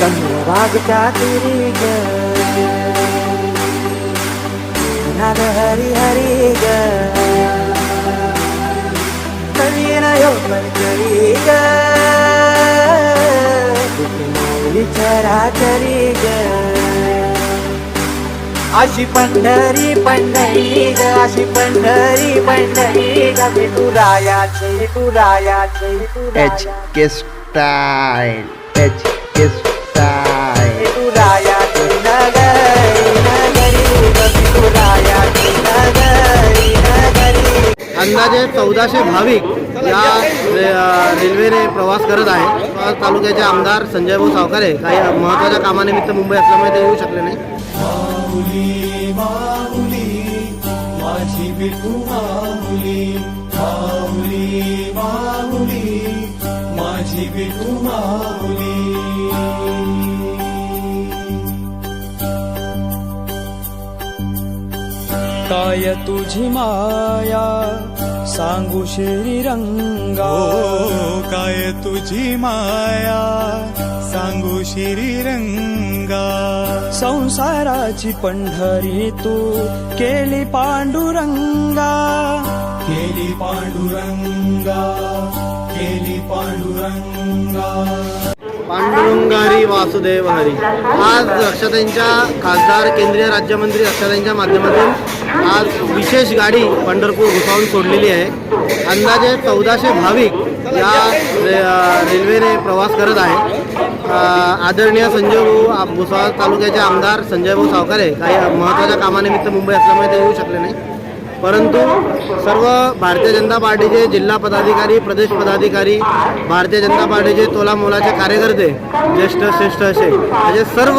चंद्रभागच्या तिरी ग नाद हरी हरी ग यो योगन करी ग माऊली चराचरी ग अशी पंढरी पंढरी ग अशी पंढरी पंढरी ग. मी तुरायाची तुरायाची एच विठुरायाचे के स्टाईल एच के अंदाजे चौदाशे भाविक या रेल्वेने प्रवास करत आहे आज तालुक्याचे आमदार संजय भाऊ सावकारे काही महत्त्वाच्या कामानिमित्त मुंबई असल्यामुळे ते येऊ शकले नाही. माझी काय तुझी माया? सांगू श्रीरंगा काय तुझी माया? सांगू श्रीरंगा संसाराची पंढरी तू केली पांडुरंगा. केली पांडुरंगा. केली पांडुरंगा. पांडुरंगारी वासुदेव हरी. आज अक्षताईंच्या खासदार केंद्रीय राज्यमंत्री अक्षतांच्या माध्यमातून आज विशेष गाडी पंढरपूर घुसावून सोडलेली आहे. अंदाजे चौदाशे भाविक या रे- रेल्वेने प्रवास करत आहे आदरणीय संजय भाऊ भुसावळ तालुक्याचे आमदार संजय भाऊ सावकारे काही महत्त्वाच्या कामानिमित्त मुंबई असल्यामुळे ते येऊ शकले नाही परंतु सर्व भारतीय जनता पार्टीचे जिल्हा पदाधिकारी प्रदेश पदाधिकारी भारतीय जनता पार्टीचे तोलामोलाचे कार्यकर्ते ज्येष्ठ श्रेष्ठ असे असे सर्व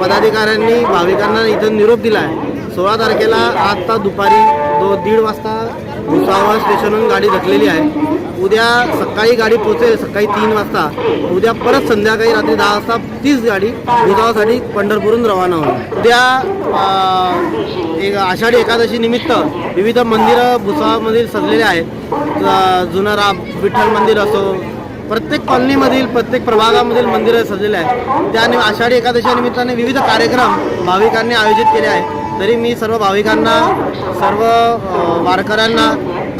पदाधिकाऱ्यांनी भाविकांना इथं निरोप दिला आहे सोळा तारखेला आत्ता दुपारी दो दीड वाजता भुसावळ स्टेशनहून गाडी धकलेली आहे. उद्या सकाळी गाडी पोहोचेल सकाळी तीन वाजता. उद्या परत संध्याकाळी रात्री दहा वाजता तीच गाडी भुसावळसाठी पंढरपूरहून रवाना होईल. उद्या एक आषाढी एकादशी निमित्त विविध मंदिरं भुसावळमधील सजलेले आहेत. जुनं राम विठ्ठल मंदिर असो प्रत्येक कॉलनीमधील प्रत्येक प्रभागामधील मंदिरं सजलेले आहेत. त्यानि आषाढी एकादशी निमित्ताने विविध कार्यक्रम भाविकांनी आयोजित केले आहेत. तरी मी सर्व भाविकांना सर्व वारकऱ्यांना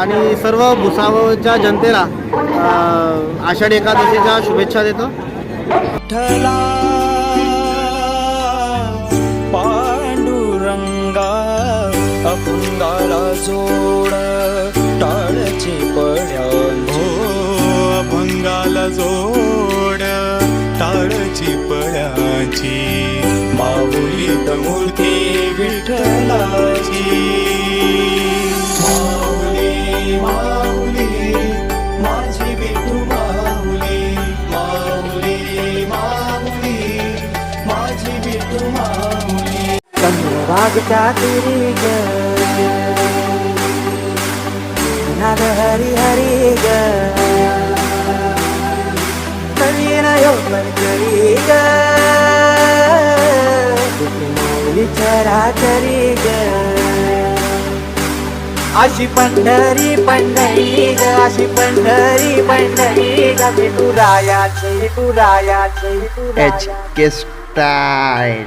आणि सर्व भुसावळच्या जनतेला आषाढी एकादशीच्या शुभेच्छा देतो. पांडुरंगा अपंगाला जोड टाळची पड्या हो. अभंगाला जोड टाळची पड्याची माऊली मूर्ती चंद्रभागच्या तिरी ग नाद हरी हरी ग नवीन योगन करी ग माऊली चराचरी ग अशी पंढरी पंढरी ग अशी पंढरी पंढरी ग। विठुरायाचे विठुरायाचे एच के स्टाईल